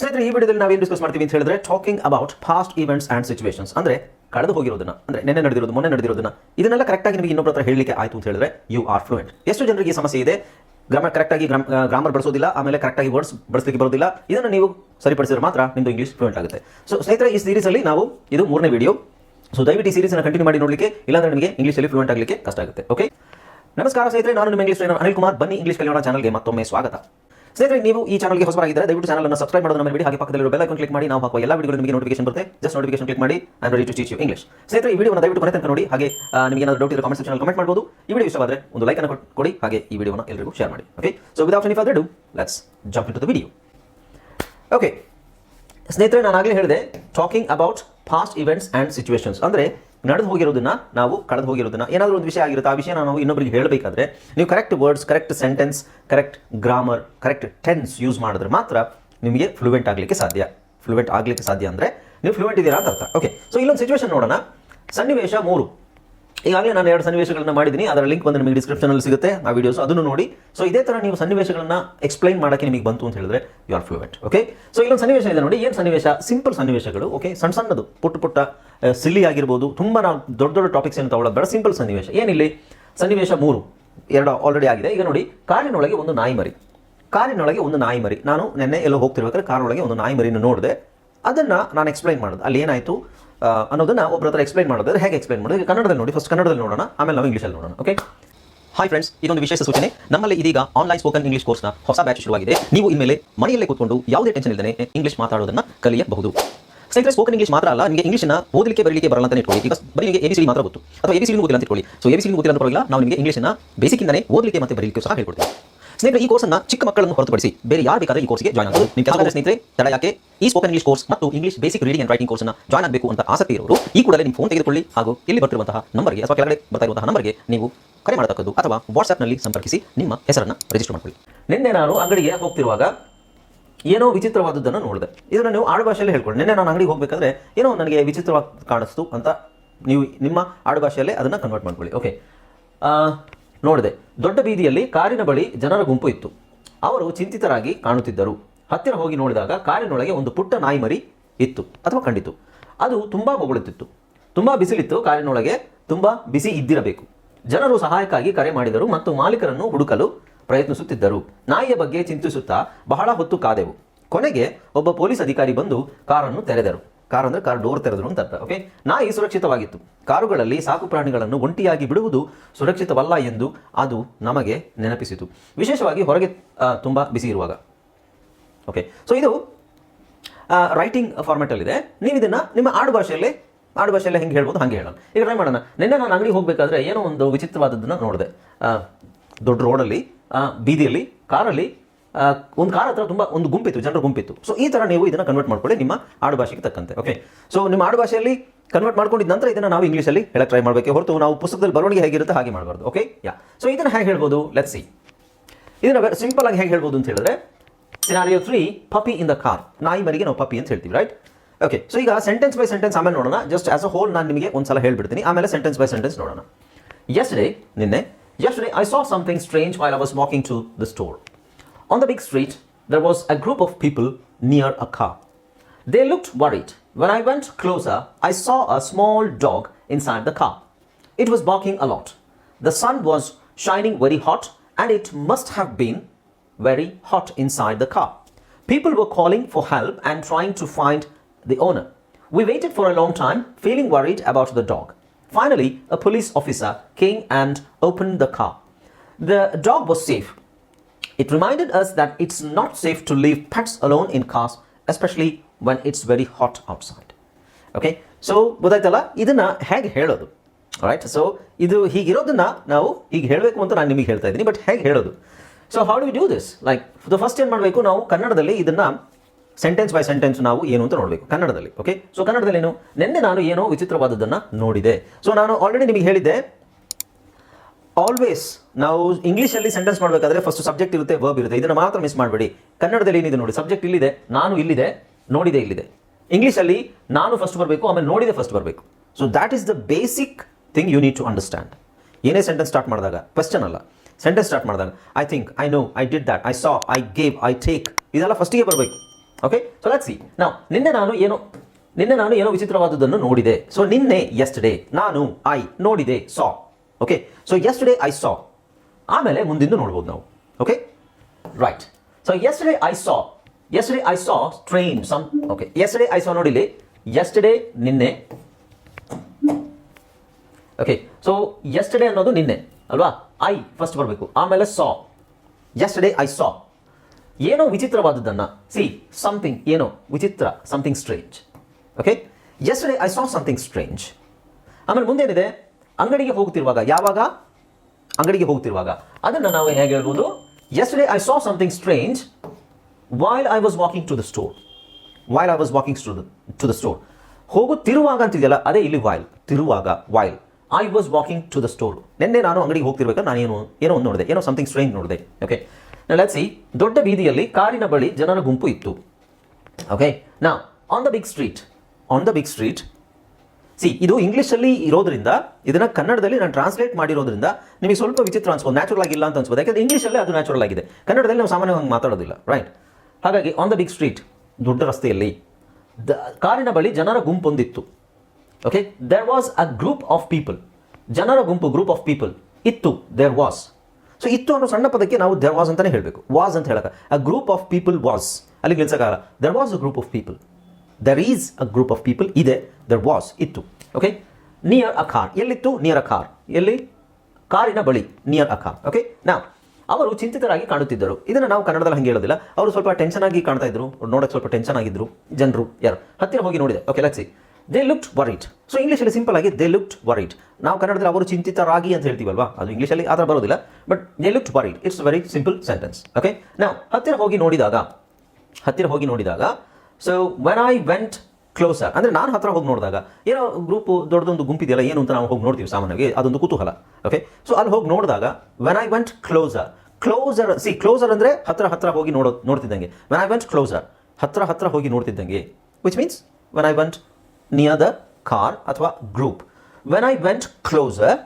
ಸ್ನೇಹಿತರೆ, ಈ ವಿಡಿಯೋದಲ್ಲಿ ನಾವೇನು ಡಿಸ್ಕಸ್ ಮಾಡ್ತೀವಿ ಅಂತ ಹೇಳಿದ್ರೆ talking about past events and situations ಅಂದರೆ, ಕಳೆದು ಹೋಗಿರೋದನ್ನ, ಅಂದರೆ ನೆನ್ನೆ ನಡೆದಿರೋದು, ಮೊನ್ನೆ ನಡೆದಿರೋದನ್ನ, ಇದನ್ನೆಲ್ಲ ಕರೆಕ್ಟಾಗಿ ನಿಮಗೆ ಇನ್ನೊಬ್ಬರ ಹತ್ರ ಹೇಳಲಿಕ್ಕೆ ಆಯಿತು ಅಂತ ಹೇಳಿದ್ರೆ ಯು ಆರ್ ಫ್ಲೂಯೆಂಟ್ ಎಷ್ಟು ಜನರಿಗೆ ಸಮಸ್ಯೆ ಇದೆ. ಗ್ರಾಮರ್ ಕರೆಕ್ಟಾಗಿ ಗ್ರಾಮರ್ ಬಳಸೋದಿಲ್ಲ, ಆಮೇಲೆ ಕರೆಕ್ಟಾಗಿ ವರ್ಡ್ಸ್ ಬಳಸಲಿಕ್ಕೆ ಬರೋದಿಲ್ಲ. ಇದನ್ನು ನೀವು ಸರಿಪಡಿಸಿದ್ರೆ ಮಾತ್ರ ನಿಮ್ಮದು ಇಂಗ್ಲೀಷ್ ಫ್ಲೂಯೆಂಟ್ ಆಗುತ್ತೆ. ಸೊ ಸ್ನೇಹಿತರೆ, ಈ ಸೀರೀಸಲ್ಲಿ ನಾವು ಇದು ಮೂರನೇ ವಿಡಿಯೋ ಸೊ ದಯವಿಟ್ಟು ಈ ಸೀರೀಸ್ನ ಕಂಟಿನ್ಯೂ ಮಾಡಿ ನೋಡಲಿಕ್ಕೆ, ಇಲ್ಲಾಂದ್ರೆ ನಿಮಗೆ ಇಂಗ್ಲೀಷಲ್ಲಿ ಫ್ಲೂಯೆಂಟ್ ಆಗಲಿಕ್ಕೆ ಕಷ್ಟ ಆಗುತ್ತೆ. ಓಕೆ ನಮಸ್ಕಾರ ಸ್ನೇಹಿತರೆ, ನಾನು ನಿಮ್ಮ ಇಂಗ್ಲೀಷ್ ಅನಿಲ್ ಕುಮಾರ್. ಬನ್ನಿ ಇಂಗ್ಲೀಷ್ ಕಲಿಯೋಣ ಚಾನಲ್ಗೆ ಮತ್ತೊಮ್ಮೆ ಸ್ವಾಗತ. ಸ್ನೇಹಿತರೆ, ನೀವು ಈ ಚಾನಲ್ಗೆ ಹೊಸಬರಾಗಿದ್ದರೆ ದಯವಿಟ್ಟು ಚಾನಲ್ ಅನ್ನು ಸಬ್ಸ್ಕ್ರೈಬ್ ಮಾಡೋದನ್ನ ಬಿಡಿ ಹಾಗೆ ಪಕ್ಕದಲ್ಲಿರೋ ಬೆಲ್ ಐಕನ್ ಕ್ಲಿಕ್ ಮಾಡಿ, ನಾವು ಹಾಕುವ ಎಲ್ಲ ವಿಡಿಯೋ ನಿಮಗೆ ನೋಟಿಫಿಕೇಶನ್ ಬರುತ್ತೆ. ಜಸ್ಟ್ ನೋಟಿಫಿಕೇಶನ್ ಕ್ಲಿಕ್ ಮಾಡಿ I ready to teach you English ಸ್ನೇಹಿತರೆ, ಈ ವಿಡಿಯೋನ ದಯವಿಟ್ಟು ಕೊನೆ ತನಕ ನೋಡಿ. ಹಾಗೆ ನಿಮಗೆ ಏನಾದರೂ ಡೌಟ್ ಇದ್ರೆ ಕಾಮೆಂಟ್ ಸೆಕ್ಷನ್ ಕಮೆಂಟ್ ಮಾಡಬಹುದು ಈ ವಿಡಿಯೋ ಇಷ್ಟವಾದರೆ ಒಂದು ಲೈಕ್ ಅನ್ನು ಕೊಡಿ. ಹಾಗೆ ಈ ವಿಡಿಯೋನ ಎಲ್ಲರಿಗೂ ಶೇರ್ ಮಾಡಿ. Okay so without any further do let's jump into the video okay ಸ್ನೇಹಿತರೆ ನಾನು ಆಗಲೇ ಹೇಳಿದೆ talking about past events and situations ಅಂದರೆ ನಡೆದು ಹೋಗಿರೋದನ್ನ ನಾವು ಕಳೆದು ಹೋಗಿರೋದನ್ನ ಏನಾದರೂ ಒಂದು ವಿಷಯ ಆಗಿರುತ್ತೆ, ಆ ವಿಷಯ ನಾವು ಇನ್ನೊಬ್ಬರಿಗೆ ಹೇಳಬೇಕಾದ್ರೆ ನೀವು correct words correct sentence correct grammar correct tense use ಮಾಡಿದ್ರೆ ಮಾತ್ರ ನಿಮಗೆ ಫ್ಲೂಯೆಂಟ್ ಆಗಲಿಕ್ಕೆ ಸಾಧ್ಯ. ಫ್ಲೂಯೆಂಟ್ ಆಗಲಿಕ್ಕೆ ಸಾಧ್ಯ ಅಂದರೆ ನೀವು ಫ್ಲೂಯೆಂಟ್ ಇದ್ದೀರಾ ಅಂತ ಅರ್ಥ. ಓಕೆ ಸೊ ಇಲ್ಲೊಂದು ಸಿಚುವೇಶನ್ ನೋಡೋಣ. ಸನ್ನಿವೇಶ ಮೂರು. ಈಗಾಗಲೇ ನಾನು ಎರಡು ಸನ್ನಿವೇಶಗಳನ್ನ ಮಾಡಿದ್ದೀನಿ. ಅದರ ಲಿಂಕ್ ಬಂದು ನಿಮಗೆ ಡಿಸ್ಕ್ರಿಪ್ಷನಲ್ಲಿ ಸಿಗುತ್ತೆ ಆ ವಿಡಿಯೋಸ್ ಅದನ್ನು ನೋಡಿ. ಸೊ ಇದೇ ಥರ ನೀವು ಸನ್ನಿವೇಶಗಳನ್ನ ಎಕ್ಸ್ಪ್ಲೈನ್ ಮಾಡೋಕ್ಕೆ ನಿಮಗೆ ಬಂತು ಅಂತ ಹೇಳಿದ್ರೆ you are fluent okay so ಇಲ್ಲೊಂದು ಸನ್ನಿವೇಶ ಇದೆ ನೋಡಿ. ಏನು ಸನ್ನಿವೇಶ? ಸಿಂಪಲ್ ಸನ್ನಿವೇಶಗಳು ಓಕೆ ಸಣ್ಣ ಸಣ್ಣದು. ಪುಟ್ಟ ಪುಟ್ಟ ಸಿಲ್ಲಿ ಆಗಿರ್ಬೋದು. ತುಂಬ ನಾವು ದೊಡ್ಡ ದೊಡ್ಡ ಟಾಪಿಕ್ಸ್ ಏನು ತಗೊಳ್ಳೋದು ಬೇಡ ಸಿಂಪಲ್ ಸನ್ನಿವೇಶ. ಏನಿಲ್ಲಿ? ಸನ್ನಿವೇಶ ಮೂರು. ಎರಡು ಆಲ್ರೆಡಿ ಆಗಿದೆ. ಈಗ ನೋಡಿ, ಕಾರಿನೊಳಗೆ ಒಂದು ನಾಯಿ ಮರಿ. ಕಾರಿನೊಳಗೆ ಒಂದು ನಾಯಿ ಮರಿ. ನಾನು ನಿನ್ನೆ ಎಲ್ಲೋ ಹೋಗ್ತಿರ್ಬೇಕಾದ್ರೆ ಕಾರಿನೊಳಗೆ ಒಂದು ನಾಯಿ ಮರಿನ ನೋಡಿದೆ. ಅದನ್ನು ನಾನು ಎಕ್ಸ್ಪ್ಲೈನ್ ಮಾಡೋದು. ಅಲ್ಲಿ ಏನಾಯಿತು? ಅನ್ನೋದನ್ನ ಒಬ್ಬರ ಎಕ್ಸ್ಪ್ಲೈನ್ ಮಾಡೋದು. ಹೇಗೆ ಎಕ್ಸ್ಪ್ಲೈನ್ ಮಾಡೋದು? ಕನ್ನಡದಲ್ಲಿ ನೋಡಿ. ಫಸ್ಟ್ ಕನ್ನಡದಲ್ಲಿ ನೋಡೋಣ. ಆಮೇಲೆ ನಾವು ಇಂಗ್ಲೀಷಲ್ಲಿ ನೋಡೋಣ. ಓಕೆ ಹಾಯ್ ಫ್ರೆಂಡ್ಸ್ ಇದೊಂದು ವಿಶೇಷ ಸೂಚನೆ. ನಮ್ಮಲ್ಲಿ ಇದೀಗ ಆನ್ಲೈನ್ ಸ್ಪೋಕನ್ ಇಂಗ್ಲಿಷ್ ಕೋರ್ಸ್ನ ಹೊಸ ಬ್ಯಾಚ್ ಶುರುವಾಗಿದೆ. ನೀವು ಇನ್ಮೇಲೆ ಮನೆಯಲ್ಲೇ ಕೂತ್ಕೊಂಡು ಯಾವುದೇ ಟೆನ್ಷನ್ ಇಲ್ಲದೆ ಇಂಗ್ಲಿಷ್ ಮಾತಾಡೋದನ್ನ ಕಲಿಯಬಹುದು. ಸ್ನೇಹಿತರೆ ಸ್ಪೋಕನ್ ಇಂಗ್ಲಿಷ್ ಮಾತ್ರ ಅಲ್ಲ, ನಿಮಗೆ ಇಂಗ್ಲಿಷ್ನ ಓದಲಿಕ್ಕೆ, ಬರಲಿಕ್ಕೆ ಬರಲ್ಲ ಅಂತ ಇಟ್ಕೊಳ್ಳಿ. ಈಗ ಬರೀ ನಿಮಗೆ ಎಬಿಸಿಡಿ ಮಾತ್ರ ಗೊತ್ತು. ಅಥವಾ ಎಬಿಸಿ ಗೊತ್ತಿಲ್ಲ ಅಂತ ಇಟ್ಕೊಳ್ಳಿ. ಸೊ ಎಬಿಸಿ ಗೊತ್ತಿಲ್ಲ ಅಂತ ಪರವಾಗಿಲ್ಲ ನಾವು ನಿಮಗೆ ಇಂಗ್ಲಿಷ್ನ ಬೇಸಿಕ್ಕಿಂದನೇ ಓದಲಿಕ್ಕೆ ಮತ್ತೆ ಬರಲಿಕ್ಕೆ ಸಹ ಹೇಳ್ಕೊಡ್ತೀವಿ. ಸ್ನೇಹಿತರೆ ಈ ಕೋರ್ಸ್ನ ಚಿಕ್ಕ ಮಕ್ಕಳನ್ನು ಹೊರತುಪಡಿಸಿ ಬೇರೆ ಯಾರು ಬೇಕಾದ್ರೆ ಈ ಕೋರ್ಸ್ಗೆ ಜಾಯ್ನ್ ಆಗಬಹುದು ನಿಮ್ಮ ಕೆಲಸ ಸ್ನೇಹಿತರೆ ತಡ ಯಾಕೆ? ಈ ಸ್ಪೋಕನ್ ಇಂಗ್ಲಿಷ್ ಕೋರ್ಸ್ ಮತ್ತು English basic reading and writing ಕೋರ್ಸ್ನ ಜಾಯ್ನ್ ಆಗಬೇಕು ಅಂತ ಆಸಕ್ತಿ ಇರೋರು ಈ ಕೂಡಲೇ ನಿಮ್ಮ ಫೋನ್ ತೆಗೆದುಕೊಳ್ಳಿ ಹಾಗೂ ಇಲ್ಲಿ ಬರ್ತಿರುವಂತಹ ನಂಬರ್ಗೆ ಅಥವಾ ಕೆಳಗಡೆ ಬರ್ತಾ ಇರುವಂತಹ ನಂಬರ್ಗೆ ನೀವು ಕರೆ ಮಾಡತಕ್ಕದ್ದು ಅಥವಾ ವಾಟ್ಸ್ಆಪ್ನಲ್ಲಿ ಸಂಪರ್ಕಿಸಿ ನಿಮ್ಮ ಹೆಸರನ್ನು ರಿಜಿಸ್ಟರ್ ಮಾಡಿಕೊಳ್ಳಿ. ನಿನ್ನೆ ನಾನು ಅಂಗಡಿಗೆ ಹೋಗ್ತಿರುವಾಗ ಏನೋ ವಿಚಿತ್ರವಾದದ್ದನ್ನು ನೋಡಿದೆ. ಇದನ್ನು ನೀವು ಆಡುಭಾಷೆಯಲ್ಲೇ ಹೇಳ್ಕೊಳ್ಳಿ. ನಿನ್ನೆ ನಾನು ಅಂಗಡಿಗೆ ಹೋಗಬೇಕಾದ್ರೆ ಏನೋ ನನಗೆ ವಿಚಿತ್ರವಾಗಿ ಕಾಣಿಸ್ತು ಅಂತ ನೀವು ನಿಮ್ಮ ಆಡುಭಾಷೆಯಲ್ಲೇ ಅದನ್ನು ಕನ್ವರ್ಟ್ ಮಾಡ್ಕೊಳ್ಳಿ. ಓಕೆ ನೋಡಿದೆ. ದೊಡ್ಡ ಬೀದಿಯಲ್ಲಿ ಕಾರಿನ ಬಳಿ ಜನರ ಗುಂಪು ಇತ್ತು. ಅವರು ಚಿಂತಿತರಾಗಿ ಕಾಣುತ್ತಿದ್ದರು. ಹತ್ತಿರ ಹೋಗಿ ನೋಡಿದಾಗ ಕಾರಿನೊಳಗೆ ಒಂದು ಪುಟ್ಟ ನಾಯಿ ಮರಿ ಇತ್ತು ಅಥವಾ ಕಂಡಿತು. ಅದು ತುಂಬಾ ಬೊಗಳುತ್ತಿತ್ತು. ತುಂಬಾ ಬಿಸಿಲಿತ್ತು, ಕಾರಿನೊಳಗೆ ತುಂಬಾ ಬಿಸಿ ಇದ್ದಿರಬೇಕು. ಜನರು ಸಹಾಯಕ್ಕಾಗಿ ಕರೆ ಮಾಡಿದರು ಮತ್ತು ಮಾಲೀಕರನ್ನು ಹುಡುಕಲು ಪ್ರಯತ್ನಿಸುತ್ತಿದ್ದರು. ನಾಯಿಯ ಬಗ್ಗೆ ಚಿಂತಿಸುತ್ತಾ ಬಹಳ ಹೊತ್ತು ಕಾದೆವು. ಕೊನೆಗೆ ಒಬ್ಬ ಪೊಲೀಸ್ ಅಧಿಕಾರಿ ಬಂದು ಕಾರನ್ನು ತೆರೆದರು. ಕಾರ್ ಅಂದರೆ ಕಾರ್ ಡೋರ್ ತೆರೆದರು ಅಂತ ಅರ್ಥ ಓಕೆ ನಾಯಿ ಸುರಕ್ಷಿತವಾಗಿತ್ತು. ಕಾರುಗಳಲ್ಲಿ ಸಾಕು ಪ್ರಾಣಿಗಳನ್ನು ಒಂಟಿಯಾಗಿ ಬಿಡುವುದು ಸುರಕ್ಷಿತವಲ್ಲ ಎಂದು ಅದು ನಮಗೆ ನೆನಪಿಸಿತು. ವಿಶೇಷವಾಗಿ ಹೊರಗೆ ತುಂಬ ಬಿಸಿ ಇರುವಾಗ ಓಕೆ ಸೊ ಇದು ರೈಟಿಂಗ್ ಫಾರ್ಮೆಟಲ್ಲಿದೆ ನೀವು ಇದನ್ನ ನಿಮ್ಮ ಆಡು ಭಾಷೆಯಲ್ಲಿ ಆಡು ಭಾಷೆಯಲ್ಲಿ ಹೆಂಗೆ ಹೇಳ್ಬೋದು ಹಾಗೆ ಹೇಳೋಣ. ಈಗ ಟ್ರೈ ಮಾಡೋಣ. ನಿನ್ನೆ ನಾನು ಅಂಗಡಿ ಹೋಗಬೇಕಾದ್ರೆ ಏನೋ ಒಂದು ವಿಚಿತ್ರವಾದದ್ದನ್ನು ನೋಡಿದೆ. ದೊಡ್ಡ ರೋಡಲ್ಲಿ ಬೀದಿಯಲ್ಲಿ, ಕಾರಲ್ಲಿ ಒಂದು ಕಾರ್ ಹತ್ರ ತುಂಬ ಒಂದು ಗುಂಪಿತ್ತು, ಜನರ ಗುಂಪಿತ್ತು. ಸೊ ಈ ಥರ ನೀವು ಇದನ್ನು ಕನ್ವರ್ಟ್ ಮಾಡ್ಕೊಳ್ಳಿ ನಿಮ್ಮ ಆಡುಭಾಷೆಗೆ ತಕ್ಕಂತೆ ಓಕೆ ಸೊ ನಿಮ್ಮ ಆಡುಭಾಷೆಯಲ್ಲಿ ಕನ್ವರ್ಟ್ ಮಾಡ್ಕೊಂಡಿದ್ದ ನಂತರ ಇದನ್ನು ನಾವು ಇಂಗ್ಲೀಷಲ್ಲಿ ಹೇಳಕ್ಕೆ ಟ್ರೈ ಮಾಡಬೇಕು ಹೊರತು ನಾವು ಪುಸ್ತಕದಲ್ಲಿ ಬರವಣಿಗೆ ಹೇಗಿರುತ್ತೆ ಹಾಗೆ ಮಾಡಬಾರ್ದು ಓಕೆ ಯಾ ಸೊ ಇದನ್ನು ಹೇಗೆ ಹೇಳ್ಬೋದು? ಲೆಟ್ಸ್ ಸಿ ಇದನ್ನ ಸಿಂಪಲ್ ಆಗಿ ಹೇಗೆ ಹೇಳ್ಬೋದು ಅಂತ ಹೇಳಿದ್ರೆ scenario three puppy in the car ನಾಯಿ ಮರಿಗೆ ನಾವು ಪಪಿ ಅಂತ ಹೇಳ್ತೀವಿ ರೈಟ್ ಓಕೆ ಸೊ ಈಗ ಸೆಂಟೆನ್ಸ್ ಬೈ ಸೆಂಟೆನ್ಸ್ ಆಮೇಲೆ ನೋಡೋಣ. ಜಸ್ಟ್ ಆಸ್ ಅ ಹೋಲ್ ನಾನು ನಿಮಗೆ ಒಂದ್ಸಲ ಹೇಳ್ಬಿಡ್ತೀನಿ. ಆಮೇಲೆ ಸೆಂಟೆನ್ಸ್ ಬೈ ಸೆಂಟೆನ್ಸ್ ನೋಡೋಣ. ಯಸ್ಟರ್ಡೇ ನಿನ್ನೆ yesterday I saw something strange I was walking to the store On the big street, there was a group of people near a car. They looked worried. When I went closer, I saw a small dog inside the car. It was barking a lot. The sun was shining very hot and it must have been very hot inside the car. People were calling for help and trying to find the owner. We waited for a long time, feeling worried about the dog. Finally, a police officer came and opened the car. The dog was safe, it reminded us that it's not safe to leave pets alone in cars, especially when it's very hot outside. Okay so ಗೊತ್ತಾಯ್ತಲ್ಲ? ಇದನ್ನ ಹೇಗೆ ಹೇಳೋದು? Right so ಇದು ಹೀಗಿರೋದನ್ನ ನಾವು ಹೀಗೆ ಹೇಳಬೇಕು ಅಂತ ನಾನು ನಿಮಗೆ ಹೇಳ್ತಾ ಇದ್ದೀನಿ ಬಟ್ ಹೇಗೆ ಹೇಳೋದು? So how do do this like the first ಏನು ಮಾಡಬೇಕು? ನಾವು ಕನ್ನಡದಲ್ಲಿ ಇದನ್ನ ಸೆಂಟೆನ್ಸ್ ಬೈ ಸೆಂಟೆನ್ಸ್ ನಾವು ಏನು ಅಂತ ನೋಡಬೇಕು. ಕನ್ನಡದಲ್ಲಿ ಓಕೆ ಸೊ ಕನ್ನಡದಲ್ಲಿ ಏನು? ನಿನ್ನೆ ನಾನು ಏನೋ ವಿಚಿತ್ರವಾದದ್ದನ್ನು ನೋಡಿದೆ. ಸೊ ನಾನು ಆಲ್ರೆಡಿ ನಿಮಗೆ ಹೇಳಿದ್ದೆ ಆಲ್ವೇಸ್ ನಾವು ಇಂಗ್ಲೀಷಲ್ಲಿ ಸೆಂಟೆನ್ಸ್ ಮಾಡಬೇಕಾದ್ರೆ ಫಸ್ಟ್ ಸಬ್ಜೆಕ್ಟ್ ಇರುತ್ತೆ ವರ್ಬ್ ಇರುತ್ತೆ. ಇದನ್ನು ಮಾತ್ರ ಮಿಸ್ ಮಾಡಬೇಡಿ. ಕನ್ನಡದಲ್ಲಿ ಏನಿದೆ ನೋಡಿ ಸಬ್ಜೆಕ್ಟ್ ಇಲ್ಲಿದೆ, ನಾನು ಇಲ್ಲಿದೆ, ನೋಡಿದೆ ಇಲ್ಲಿದೆ. ಇಂಗ್ಲೀಷಲ್ಲಿ ನಾನು ಫಸ್ಟ್ ಬರಬೇಕು, ಆಮೇಲೆ ನೋಡಿದೆ ಫಸ್ಟ್ ಬರಬೇಕು. So that is the basic thing you need to understand ಏನೇ ಸೆಂಟೆನ್ಸ್ ಸ್ಟಾರ್ಟ್ ಮಾಡಿದಾಗ ಕ್ವೆಶ್ಚನ್ ಅಲ್ಲ. ಸೆಂಟೆನ್ಸ್ ಸ್ಟಾರ್ಟ್ ಮಾಡಿದಾಗ I think I know I did that I saw I gave I take ಇದೆಲ್ಲ ಫಸ್ಟಿಗೆ ಬರಬೇಕು. ಓಕೆ ಸೊ ಲೆಟ್ ಸಿ ನಾವು ನಿನ್ನೆ ನಾನು ಏನೋ, ನಿನ್ನೆ ನಾನು ಏನೋ ವಿಚಿತ್ರವಾದದ್ದನ್ನು ನೋಡಿದೆ. ಸೊ ನಿನ್ನೆ ಎಸ್ಟರ್ಡೇ ನಾನು ಐ ನೋಡಿದೆ saw okay so yesterday I saw ಆಮೇಲೆ ಮುಂದಿಂದು ನೋಡ್ಬೋದು ನಾವು. Okay right so yesterday I saw yesterday I saw train some okay yesterday I saw ನೋಡಿಲಿ ಎಸ್ಟರ್ಡೇ ನಿನ್ನೆ. ಓಕೆ ಸೊ ಎಸ್ಟರ್ಡೇ ಅನ್ನೋದು ನಿನ್ನೆ, ಅಲ್ವಾ? ಐ ಫಸ್ಟ್ ಬರಬೇಕು. ಆಮೇಲೆ ಸಾ ಎಸ್ಟರ್ಡೇ ಐ ಸಾ ಏನೋ ವಿಚಿತ್ರವಾದದ್ದನ್ನ ಸಿ ಸಮಥಿಂಗ್ ಏನೋ ವಿಚಿತ್ರ something strange okay yesterday I saw something strange ಆಮೇಲೆ ಮುಂದೇನಿದೆ? ಅಂಗಡಿಗೆ ಹೋಗ್ತಿರುವಾಗ ಯಾವಾಗ? ಅಂಗಡಿಗೆ ಹೋಗ್ತಿರುವಾಗ. ಅದನ್ನು ನಾವು ಹೇಗೆ ಹೇಳ್ಬೋದು? Yesterday I saw something strange while I was walking to the store while I was walking to the to the store ಹೋಗುತ್ತಿರುವಾಗ ಅಂತಿದೆಯಲ್ಲ, ಅದೇ ಇಲ್ಲಿ while ತಿರುವಾಗ while I was walking to the store ನಿನ್ನೆ ನಾನು ಅಂಗಡಿಗೆ ಹೋಗ್ತಿರ್ಬೇಕಾದ್ರೆ ನಾನು ಏನು, ಏನೋ ಒಂದು ನೋಡಿದೆ. ಏನೋ ಸಮಥಿಂಗ್ ಸ್ಟ್ರೇಂಜ್ ನೋಡಿದೆ. ಓಕೆ ಸಿ ದೊಡ್ಡ ಬೀದಿಯಲ್ಲಿ ಕಾರಿನ ಬಳಿ ಜನರ ಗುಂಪು ಇತ್ತು. ಓಕೆ ನಾ on the big street on the big street see, ಇದು ಇಂಗ್ಲೀಷಲ್ಲಿ ಇರೋದ್ರಿಂದ, ಇದನ್ನ ಕನ್ನಡದಲ್ಲಿ ನಾನು ಟ್ರಾನ್ಸ್ಲೇಟ್ ಮಾಡಿರೋದ್ರಿಂದ ನಿಮಗೆ ಸ್ವಲ್ಪ ವಿಚಿತ್ರ ಅನ್ಸ್ಬೋದು ನ್ಯಾಚುರಲ್ ಆಗಿಲ್ಲ ಅಂತ ಅನ್ಸ್ಬೋದು. ಯಾಕಂದ್ರೆ ಇಂಗ್ಲೀಷಲ್ಲೇ ಅದು ನ್ಯಾಚುರಲ್ ಆಗಿದೆ. ಕನ್ನಡದಲ್ಲಿ ನಾವು ಸಾಮಾನ್ಯವಾಗಿ ಮಾತಾಡೋದಿಲ್ಲ ರೈಟ್ ಹಾಗಾಗಿ ಆನ್ ದ ಬಿಗ್ ಸ್ಟ್ರೀಟ್ ದೊಡ್ಡ ರಸ್ತೆಯಲ್ಲಿ, ದ, ಕಾರಿನ ಬಳಿ ಜನರ ಗುಂಪೊಂದಿತ್ತು okay there was a group of people ಜನರ ಗುಂಪು ಗ್ರೂಪ್ ಆಫ್ ಪೀಪಲ್ ಇತ್ತು ದೇರ್ ವಾಸ್ ಸೊ ಇತ್ತು ಅನ್ನೋ ಸಣ್ಣ ಪದಕ್ಕೆ ನಾವು ದೇರ್ ವಾಸ್ ಅಂತಾನೆ ಹೇಳಬೇಕು. ವಾಸ್ ಅಂತ ಹೇಳಕ್ಕೆ. A group of people was ಅಲ್ಲಿ ನಿಲ್ಸಕ್ಕಾಗಲ್ಲ there was a group of people there is a group of people ಇದೆ ದರ್ ವಾಸ್ ಇತ್ತು. ಓಕೆ ನಿಯರ್ ಅ ಕಾರ್ ಎಲ್ಲಿತ್ತು? ನಿಯರ್ ಅ ಕಾರ್ ಎಲ್ಲಿ? ಕಾರಿನ ಬಳಿ. ನಿಯರ್ ಅ ಕಾರ್ ಓಕೆ ನಾ ಅವರು ಚಿಂತಿತರಾಗಿ ಕಾಣುತ್ತಿದ್ದರು. ಇದನ್ನು ನಾವು ಕನ್ನಡದಲ್ಲಿ ಹಂಗೆ ಹೇಳೋದಿಲ್ಲ. ಅವರು ಸ್ವಲ್ಪ ಟೆನ್ಷನ್ ಆಗಿ ಕಾಣ್ತಾ ಇದ್ರು. ನೋಡಕ್ಕೆ ಸ್ವಲ್ಪ ಟೆನ್ಷನ್ ಆಗಿದ್ರು. ಜನರು, ಯಾರು? ಹತ್ತಿರ ಹೋಗಿ ನೋಡಿದೆ. Okay let's see they looked worried so ಇಂಗ್ಲೀಷಲ್ಲಿ ಸಿಂಪಲ್ ಆಗಿ ದೇ ಲುಕ್ಡ್ ವರಿಟ್ ನಾವು ಕನ್ನಡದಲ್ಲಿ ಅವರು ಚಿಂತಿತರಾಗಿ ಅಂತ ಹೇಳ್ತೀವಲ್ವಾ? ಅದು ಇಂಗ್ಲೀಷಲ್ಲಿ ಆ ಥರ ಬರೋದಿಲ್ಲ. But they looked worried it's very simple sentence okay ನಾವು ಹತ್ತಿರ ಹೋಗಿ ನೋಡಿದಾಗ, ಹತ್ತಿರ ಹೋಗಿ ನೋಡಿದಾಗ so when I went closer ಅಂದರೆ ನಾನು ಹತ್ರ ಹೋಗಿ ನೋಡಿದಾಗ, ಏನೋ ಗ್ರೂಪ್ ದೊಡ್ಡದೊಂದು ಗುಂಪಿದೆಯಲ್ಲ, ಏನು ಅಂತ ನಾವು ಹೋಗಿ ನೋಡ್ತೀವಿ ಸಾಮಾನ್ಯವಾಗಿ, ಅದೊಂದು ಕುತೂಹಲ ಓಕೆ ಸೊ ಅಲ್ಲಿ ಹೋಗಿ ನೋಡಿದಾಗ when I went closer closer see closer ಅಂದರೆ ಹತ್ರ ಹತ್ರ ಹೋಗಿ ನೋಡೋ, ನೋಡ್ತಿದ್ದಂಗೆ. ವೆನ್ ಐ ವೆಂಟ್ ಕ್ಲೋಸರ್ ಹತ್ರ ಹತ್ರ ಹೋಗಿ ನೋಡ್ತಿದ್ದಂಗೆ which means when I went near the car ಅಥವಾ group when I went closer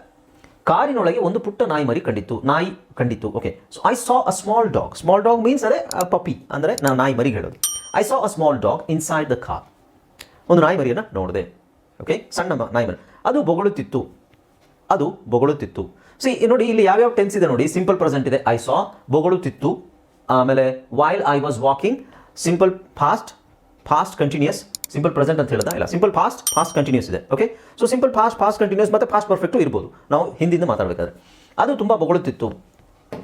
ಕಾರಿನೊಳಗೆ ಒಂದು ಪುಟ್ಟ ನಾಯಿ ಮರಿ ಕಂಡಿತ್ತು, ನಾಯಿ ಕಂಡಿತ್ತು okay so I saw a small dog small dog means ಅದೇ ಪಪ್ಪಿ ಅಂದರೆ ನಾವು ನಾಯಿ ಮರಿ ಹೇಳೋದು. I saw a small dog inside the car ಒಂದು ನಾಯಿ ಮರಿಯನ್ನು ನೋಡಿದೆ. ಓಕೆ ಸಣ್ಣ ನಾಯಿ ಮರಿ ಅದು ಬೊಗಳುತ್ತಿತ್ತು. ಅದು ಬೊಗಳುತ್ತಿತ್ತು. ಸಿ ನೋಡಿ, ಇಲ್ಲಿ ಯಾವ್ಯಾವ ಟೆನ್ಸ್ ಇದೆ ನೋಡಿ. ಸಿಂಪಲ್ ಪ್ರೆಸೆಂಟ್ ಇದೆ. ಐ ಸಾ ಬೊಗಳುತ್ತಿತ್ತು. ಆಮೇಲೆ while I was walking simple past past continuous simple present ಅಂತ ಹೇಳ್ತಾ ಇಲ್ಲ. ಸಿಂಪಲ್ ಫಾಸ್ಟ್ ಫಾಸ್ಟ್ ಕಂಟಿನ್ಯೂಸ್ ಇದೆ. Okay so simple past past continuous ಮತ್ತು ಫಾಸ್ಟ್ ಪರ್ಫೆಕ್ಟು ಇರ್ಬೋದು. ನಾವು ಹಿಂದಿಂದ ಮಾತಾಡಬೇಕಾದ್ರೆ. ಅದು ತುಂಬ ಬೊಗಳುತ್ತಿತ್ತು.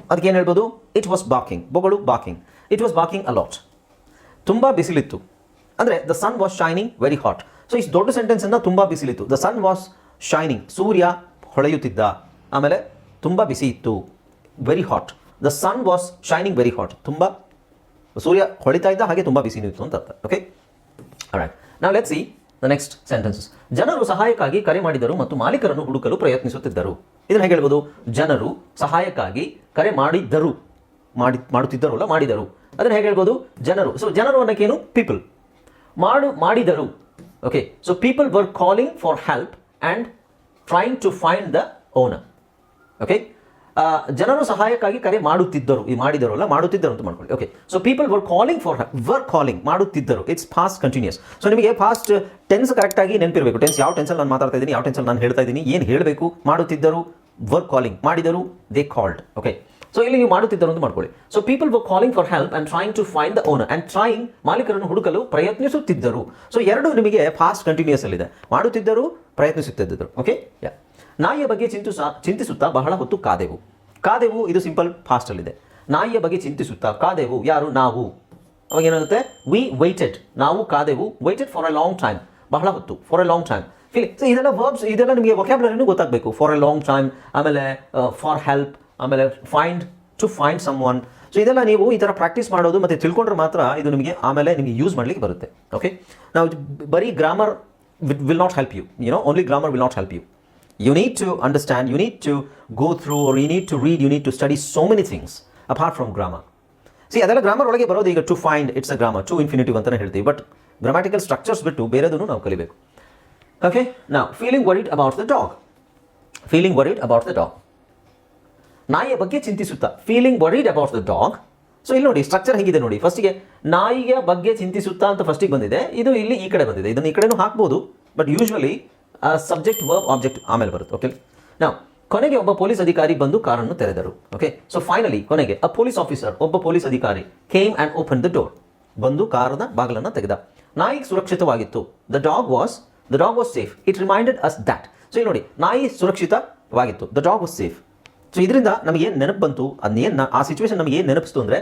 ಅದಕ್ಕೆ ಏನು ಹೇಳ್ಬೋದು? It was barking ಬೊಗಳು barking it was barking a lot ತುಂಬ ಬಿಸಿಲಿತ್ತು. ಅಂದರೆ the sun was shining very hot so ಈ ದೊಡ್ಡ ಸೆಂಟೆನ್ಸಿಂದ ತುಂಬ ಬಿಸಿಲಿತ್ತು. ದ ಸನ್ ವಾಸ್ ಶೈನಿಂಗ್ ಸೂರ್ಯ ಹೊಳೆಯುತ್ತಿದ್ದ. ಆಮೇಲೆ ತುಂಬ ಬಿಸಿ ಇತ್ತು. Very hot the sun was shining very hot ತುಂಬ ಸೂರ್ಯ ಹೊಳಿತಾ ಇದ್ದ, ಹಾಗೆ ತುಂಬ ಬಿಸಿ ಇತ್ತು ಅಂತ ಅರ್ಥ. ಓಕೆ ರೈಟ್ ನಾವು let see the next sentences ಜನರು ಸಹಾಯಕ್ಕಾಗಿ ಕರೆ ಮಾಡಿದರು ಮತ್ತು ಮಾಲೀಕರನ್ನು ಹುಡುಕಲು ಪ್ರಯತ್ನಿಸುತ್ತಿದ್ದರು. ಇದನ್ನು ಹೇಗೆ ಹೇಳ್ಬೋದು? ಜನರು ಸಹಾಯಕ್ಕಾಗಿ ಕರೆ ಮಾಡಿದ್ದರು. ಮಾಡಿ ಮಾಡುತ್ತಿದ್ದರು ಅಲ್ಲ ಮಾಡಿದರು. ಅದನ್ನು ಹೇಗೆ ಹೇಳ್ಬೋದು? ಜನರು. ಸೊ ಜನರು ಅನ್ನೋಕ್ಕೇನು ಪೀಪಲ್ ಮಾಡು, ಮಾಡಿದರು. Okay so people were calling for help and trying to find the owner okay ಜನರು ಸಹಾಯಕ್ಕಾಗಿ ಕರೆ ಮಾಡುತ್ತಿದ್ದರು. ಈ ಮಾಡಿದರು ಅಲ್ಲ, ಮಾಡುತ್ತಿದ್ದರು ಅಂತ ಮಾಡ್ಕೊಳ್ಳಿ. Okay so people were calling for were calling ಮಾಡುತ್ತಿದ್ದರು. ಇಟ್ಸ್ ಫಾಸ್ಟ್ ಕಂಟಿನ್ಯೂಸ್ ಸೊ ನಿಮಗೆ ಫಾಸ್ಟ್ ಟೆನ್ಸ್ ಕರೆಕ್ಟಾಗಿ ನೆನಪಿರಬೇಕು. ಟೆನ್ಸ್ ಯಾವ ಟೆನ್ಸಲ್ಲಿ ನಾನು ಮಾತಾಡ್ತಾ ಇದ್ದೀನಿ, ಯಾವ ಟೆನ್ಸಲ್ಲಿ ನಾನು ಹೇಳ್ತಾ ಇದ್ದೀನಿ, ಏನು ಹೇಳಬೇಕು? ಮಾಡುತ್ತಿದ್ದರು ವರ್ ಕಾಲಿಂಗ್ ಮಾಡಿದರು ದೇ ಕಾಲ್ಡ್ ಓಕೆ ಸೊ ಇಲ್ಲಿ ನೀವು ಮಾಡುತ್ತಿದ್ದರು ಅಂತ ಮಾಡ್ಕೊಳ್ಳಿ. So people were calling for help and trying to find the owner and trying ಮಾಲೀಕರನ್ನು ಹುಡುಕಲು ಪ್ರಯತ್ನಿಸುತ್ತಿದ್ದರು. ಸೊ ಎರಡು ನಿಮಗೆ ಫಾಸ್ಟ್ ಕಂಟಿನ್ಯೂಸ್ ಅಲ್ಲಿದೆ. ಮಾಡುತ್ತಿದ್ದರು, ಪ್ರಯತ್ನಿಸುತ್ತಿದ್ದರು. ಓಕೆ ಯಾ ನಾಯಿಯ ಬಗ್ಗೆ ಚಿಂತಿಸ ಚಿಂತಿಸುತ್ತಾ ಬಹಳ ಹೊತ್ತು ಕಾದೆವು. ಕಾದೆವು, ಇದು ಸಿಂಪಲ್ ಫಾಸ್ಟಲ್ಲಿದೆ ನಾಯಿಯ ಬಗ್ಗೆ ಚಿಂತಿಸುತ್ತಾ ಕಾದೆವು, ಯಾರು? ನಾವು. ಅವಾಗ ಏನಾಗುತ್ತೆ? ವಿ ವೈಟೆಡ್ ನಾವು ಕಾದೆವು. Waited for a long time ಬಹಳ ಹೊತ್ತು. For a long time feeling so ಇದೆಲ್ಲ ವರ್ಬ್ಸ್ ಇದೆಲ್ಲ ನಿಮಗೆ ವೊಕ್ಯಾಬ್ಲರಿನೂ ಗೊತ್ತಾಗಬೇಕು. ಫಾರ್ ಎ ಲಾಂಗ್ ಟೈಮ್ ಆಮೇಲೆ ಫಾರ್ ಹೆಲ್ಪ್ ಆಮೇಲೆ find to find someone so ಇದೆಲ್ಲ ನೀವು ಈ ಥರ ಪ್ರಾಕ್ಟೀಸ್ ಮಾಡೋದು ಮತ್ತು ತಿಳ್ಕೊಂಡ್ರೆ ಮಾತ್ರ ಇದು ನಿಮಗೆ ಆಮೇಲೆ ನಿಮಗೆ ಯೂಸ್ ಮಾಡಲಿಕ್ಕೆ ಬರುತ್ತೆ. ಓಕೆ ನಾವು ಬರೀ grammar will not help you you know only grammar will not help you you need to understand you need to go through or need to read you need to study study so things apart from grammar. See ಅದೆಲ್ಲ grammar ಒಳಗೆ ಬರೋದು ಈಗ to find it's a grammar to infinitive ಅಂತಲೇ ಹೇಳ್ತೀವಿ. But grammatical structures ಬಿಟ್ಟು ಬೇರೆದನ್ನು ನಾವು ಕಲಿಬೇಕು. Okay ನಾವು feeling worried about the dog feeling worried about the dog ನಾಯಿಯ ಬಗ್ಗೆ ಚಿಂತಿಸುತ್ತಾ? Feeling worried about the dog so ಇಲ್ಲಿ ನೋಡಿ ಸ್ಟ್ರಕ್ಚರ್ ಹೇಗಿದೆ ನೋಡಿ. ಫಸ್ಟಿಗೆ ನಾಯಿಯ ಬಗ್ಗೆ ಚಿಂತಿಸುತ್ತಾ ಅಂತ ಫಸ್ಟಿಗೆ ಬಂದಿದೆ. ಇದು ಇಲ್ಲಿ ಈ ಕಡೆ ಬಂದಿದೆ. ಇದನ್ನು ಈ ಕಡೆನೂ ಹಾಕ್ಬೋದು. But usually subject verb object ಆಮೇಲೆ ಬರುತ್ತೆ. ಓಕೆ ನಾವು ಕೊನೆಗೆ ಒಬ್ಬ ಪೊಲೀಸ್ ಅಧಿಕಾರಿ ಬಂದು ಕಾರನ್ನು ತೆರೆದರು. ಓಕೆ ಸೊ ಫೈನಲಿ ಕೊನೆಗೆ ಅ ಪೊಲೀಸ್ ಆಫೀಸರ್ ಒಬ್ಬ ಪೊಲೀಸ್ ಅಧಿಕಾರಿ came and open the door ಬಂದು ಕಾರದ ಬಾಗಿಲನ್ನು ತೆಗೆದ. ನಾಯಿ ಸುರಕ್ಷಿತವಾಗಿತ್ತು. The dog was the dog was safe it reminded us that so ಇಲ್ಲಿ ನೋಡಿ, ನಾಯಿ ಸುರಕ್ಷಿತವಾಗಿತ್ತು. The dog was safe so ಇದರಿಂದ ನಮಗೆ ಏನು ನೆನಪು ಬಂತು? ಅದನ್ನೇನು ಆ ಸಿಚುವೇಶನ್ ನಮಗೆ ಏನು ನೆನಪಿಸ್ತು ಅಂದರೆ,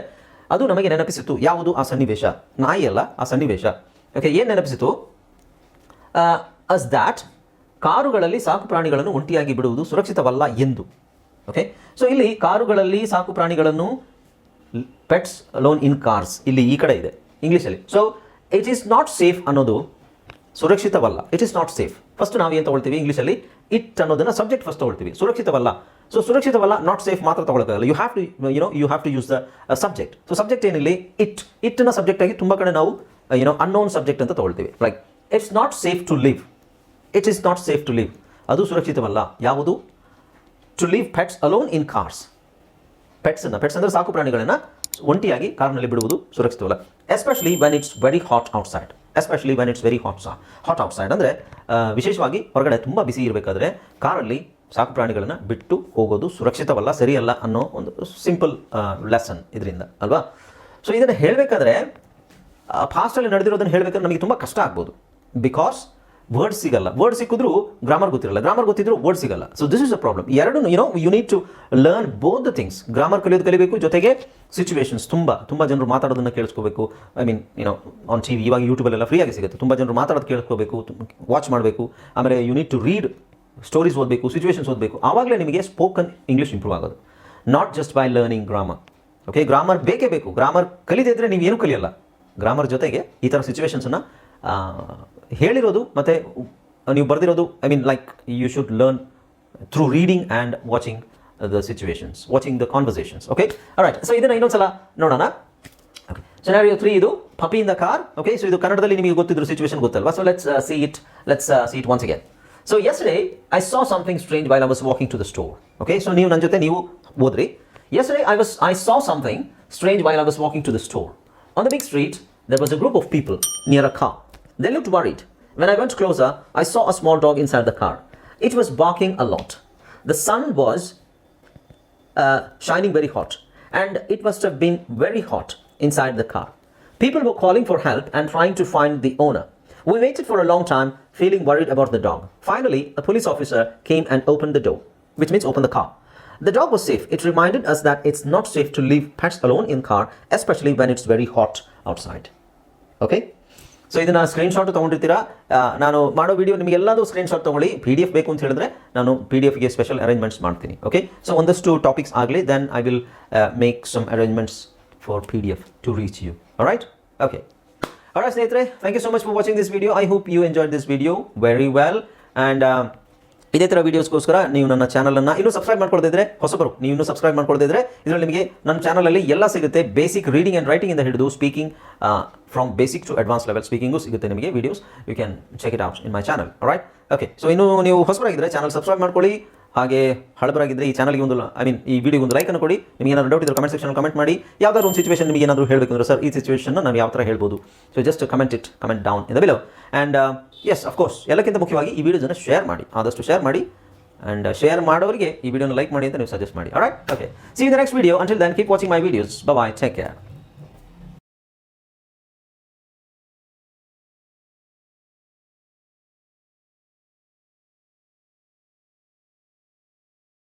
ಅದು ನಮಗೆ ನೆನಪಿಸಿತು ಯಾವುದು? ಆ ಸನ್ನಿವೇಶ. ನಾಯಿ ಅಲ್ಲ, ಆ ಸನ್ನಿವೇಶ. ಓಕೆ ಏನು ನೆನಪಿಸಿತು? ಅಸ್ ದ್ಯಾಟ್ ಕಾರುಗಳಲ್ಲಿ ಸಾಕು ಪ್ರಾಣಿಗಳನ್ನು ಒಂಟಿಯಾಗಿ ಬಿಡುವುದು ಸುರಕ್ಷಿತವಲ್ಲ ಎಂದು. ಓಕೆ ಸೊ ಇಲ್ಲಿ ಕಾರುಗಳಲ್ಲಿ ಸಾಕು ಪ್ರಾಣಿಗಳನ್ನು ಪೆಟ್ಸ್ ಲೋನ್ ಇನ್ ಕಾರ್ಸ್ ಇಲ್ಲಿ ಈ ಕಡೆ ಇದೆ ಇಂಗ್ಲೀಷಲ್ಲಿ so it is not safe ಅನ್ನೋದು ಸುರಕ್ಷಿತವಲ್ಲ. It is not safe first ನಾವು ಏನು ತಗೊಳ್ತೀವಿ ಇಂಗ್ಲೀಷಲ್ಲಿ ಇಟ್ ಅನ್ನೋದನ್ನು ಸಬ್ಜೆಕ್ಟ್ ಫಸ್ಟ್ ತಗೊಳ್ತೀವಿ. ಸುರಕ್ಷಿತವಲ್ಲ. ಸೊ ಸುರಕ್ಷಿತವಲ್ಲ ನಾಟ್ ಸೇಫ್ ಮಾತ್ರ ತಗೊಳಕ್ಕಾಗಲ್ಲ. You have to you know you have to use the subject so subject ಏನಿಲ್ಲಿ it ಇಟ್ನ ಸಬ್ಜೆಕ್ಟ್ ಆಗಿ ತುಂಬ ಕಡೆ ನಾವು ಯುನೋ ಅನ್ನೋನ್ ಸಬ್ಜೆಕ್ಟ್ ಅಂತ ತಗೊಳ್ತೀವಿ. Like it's not safe to live it is not safe to live ಅದು ಸುರಕ್ಷಿತವಲ್ಲ. ಯಾವುದು? To leave pets alone in cars ಪೆಟ್ಸನ್ನು pets ಅಂದರೆ ಸಾಕು ಪ್ರಾಣಿಗಳನ್ನು ಒಂಟಿಯಾಗಿ ಕಾರ್ನಲ್ಲಿ ಬಿಡುವುದು ಸುರಕ್ಷಿತವಲ್ಲ. Especially when it's very hot outside especially when it's very hot hot outside ಅಂದರೆ ವಿಶೇಷವಾಗಿ ಹೊರಗಡೆ ತುಂಬ ಬಿಸಿ ಇರಬೇಕಾದ್ರೆ, ಕಾರಲ್ಲಿ ಸಾಕು ಪ್ರಾಣಿಗಳನ್ನು ಬಿಟ್ಟು ಹೋಗೋದು ಸುರಕ್ಷಿತವಲ್ಲ, ಸರಿಯಲ್ಲ ಅನ್ನೋ ಒಂದು ಸಿಂಪಲ್ ಲೆಸನ್ ಇದರಿಂದ, ಅಲ್ವಾ? ಸೊ ಇದನ್ನು ಹೇಳಬೇಕಾದ್ರೆ ಫಾಸ್ಟಲ್ಲಿ ನಡೆದಿರೋದನ್ನು ಹೇಳಬೇಕಾದ್ರೆ ನಮಗೆ ತುಂಬ ಕಷ್ಟ ಆಗ್ಬೋದು. ಬಿಕಾಸ್ ವರ್ಡ್ ಸಿಗಲ್ಲ. ವರ್ಡ್ ಸಿಕ್ಕಿದ್ರು ಗ್ರಾಮರ್ ಗೊತ್ತಿರಲ್ಲ. ಗ್ರಾಮರ್ ಗೊತ್ತಿದ್ರು ವರ್ಡ್ ಸಿಗಲ್ಲ. So this is a problem ಎರಡು you know you need to learn both the things grammar ಕಲಿಯೋದು ಕಲಿಬೇಕು, ಜೊತೆಗೆ ಸಿಚುವೇಶನ್ಸ್ ತುಂಬ ತುಂಬ ಜನರು ಮಾತಾಡೋದನ್ನು ಕೇಳಿಸ್ಕೋಬೇಕು. I mean you know on T V ಇವಾಗ ಯೂಟ್ಯೂಬಲ್ಲೆಲ್ಲ ಫ್ರೀಯಾಗಿ ಸಿಗುತ್ತೆ. ತುಂಬ ಜನರು ಮಾತಾಡೋದು ಕೇಳಿಸ್ಕೋಬೇಕು ವಾಚ್ ಮಾಡಬೇಕು. ಆಮೇಲೆ you need to read stories ಓದಬೇಕು ಸಿಚುವೇಷನ್ಸ್ ಓದಬೇಕು. ಆವಾಗಲೇ ನಿಮಗೆ ಸ್ಪೋಕನ್ ಇಂಗ್ಲೀಷ್ ಇಂಪ್ರೂವ್ ಆಗೋದು. Not just by learning grammar okay grammar ಬೇಕೇ ಬೇಕು. ಗ್ರಾಮರ್ ಕಲಿದೇ ಇದ್ರೆ ನೀವು ಏನೂ ಕಲಿಯಲ್ಲ. ಗ್ರಾಮರ್ ಜೊತೆಗೆ ಈ ಥರ ಸಿಚುವೇಷನ್ಸನ್ನು ಹೇಳಿರೋದು ಮತ್ತು ನೀವು ಬರೆದಿರೋದು I mean like you should learn through reading and watching the situations watching the conversations okay right so ಇದನ್ನು ಇನ್ನೊಂದ್ಸಲ ನೋಡೋಣ. ಓಕೆ ಸೆನಾರಿಯೋ ತ್ರೀ ಇದು puppy in the car okay so ಇದು ಕನ್ನಡದಲ್ಲಿ ನಿಮಗೆ ಗೊತ್ತಿದ್ರು ಸಿಚುವೇಶನ್ ಗೊತ್ತಲ್ವಾ? So let's see it let's see it once again So yesterday I saw something strange while I was walking to the store okay so ನೀವು ನನ್ನ ಜೊತೆ ನೀವು ಓದ್ರಿ yesterday I was I saw something strange while I was walking to the store on the big street there was a group of people near a car They looked worried. When I went closer, I saw a small dog inside the car. It was barking a lot. The sun was uh, shining very hot, and it must have been very hot inside the car. People were calling for help and trying to find the owner. We waited for a long time, feeling worried about the dog. Finally, a police officer came and opened the door, which means opened the car. The dog was safe. It reminded us that it's not safe to leave pets alone in car, especially when it's very hot outside. Okay? So ಇದನ್ನ screenshot ತೊಗೊಂಡಿರ್ತೀರಾ ಆ, ನಾನು ಮಾಡೋ video ನಿಮಗೆ ಎಲ್ಲದೂ screenshot ತೊಗೊಳ್ಳಿ P D F ಬೇಕು ಅಂತ ಹೇಳಿದ್ರೆ ನಾನು ಪಿ ಡಿ ಎಫ್ಗೆ ಸ್ಪೆಷಲ್ ಅರೇಂಜ್ಮೆಂಟ್ಸ್ ಮಾಡ್ತೀನಿ ಓಕೆ ಸೊ ಒಂದಷ್ಟು ಟಾಪಿಕ್ಸ್ ಆಗಲಿ then I will make some arrangements for P D F to reach you right okay Alright, ಸ್ನೇಹಿತರೆ thank you so much for watching this video I hope you enjoy this video very well and ಇದೇ ಥರ ವೀಡಿಯೋಸ್ಗೋಸ್ಕರ ನೀವು ನನ್ನ ಚಾನಲನ್ನು ಇನ್ನೂ subscribe ಮಾಡ್ಕೊಳ್ತಿದ್ರೆ ಹೊಸಬರು ನೀವು ಇನ್ನೂ ಸಬ್ಸ್ಕ್ರೈಬ್ ಮಾಡ್ಕೊಳ್ತಿದ್ರೆ ಇದರಲ್ಲಿ ನಿಮಗೆ ನನ್ನ ಚಾನಲಲ್ಲಿ ಎಲ್ಲ ಸಿಗುತ್ತೆ ಬೇಸಿಕ್ ರೀಡಿಂಗ್ ಆ್ಯಂಡ್ ರೈಟಿಂಗ್ ಇಂದ ಹಿಡಿದು speaking from basic to advance level speaking ಸಿಗುತ್ತೆ ನಿಮಗೆ videos you can check it out in my channel right okay so ಇನ್ನು ನೀವು ಹೊಸಬರಾಗಿದ್ದರೆ ಚಾನಲ್ ಸಬ್ಸ್ಕ್ರೈಬ್ ಮಾಡ್ಕೊಳ್ಳಿ. ಹಾಗೆ ಹಳಬರಾಗಿದ್ದರೆ ಈ ಚಾನಲ್ಗೆ ಒಂದು ಐ ಮೀನ್ ಈ ವಿಡಿಯೋ ಒಂದು ಲೈಕ್ ಅನ್ನು ಕೊಡಿ. ನಿಮಗೆ ಏನಾದರೂ ಡೌಟ್ ಇದ್ರೆ ಕಮೆಂಟ್ ಸೆಕ್ಷನ್ ಕಮೆಂಟ್ ಮಾಡಿ. ಯಾವ್ದಾದ್ರು ಒಂದು ಸಿಚುವೇಶನ್ ನಿಮಗೆ ಏನಾದರೂ ಹೇಳಬೇಕಂದ್ರೆ ಸರ್ ಈ ಸಿಚುವೇಶನ್ ನಾವು ಯಾವ ಥರ ಹೇಳ್ಬೋದು? So just comment it comment down in below and yes of course ಎಲ್ಲಕ್ಕಿಂತ ಮುಖ್ಯವಾಗಿ ಈ ವಿಡಿಯೋಸನ್ನು ಶೇರ್ ಮಾಡಿ. ಆದಷ್ಟು ಶೇರ್ ಮಾಡಿ. ಆ್ಯಂಡ್ ಶೇರ್ ಮಾಡೋರಿಗೆ ಈ ವಿಡಿಯೋನ ಲೈಕ್ ಮಾಡಿ ಅಂತ ನೀವು ಸಜೆಸ್ಟ್ ಮಾಡಿ. Right okay see the next video until then keep watching my videos bye take care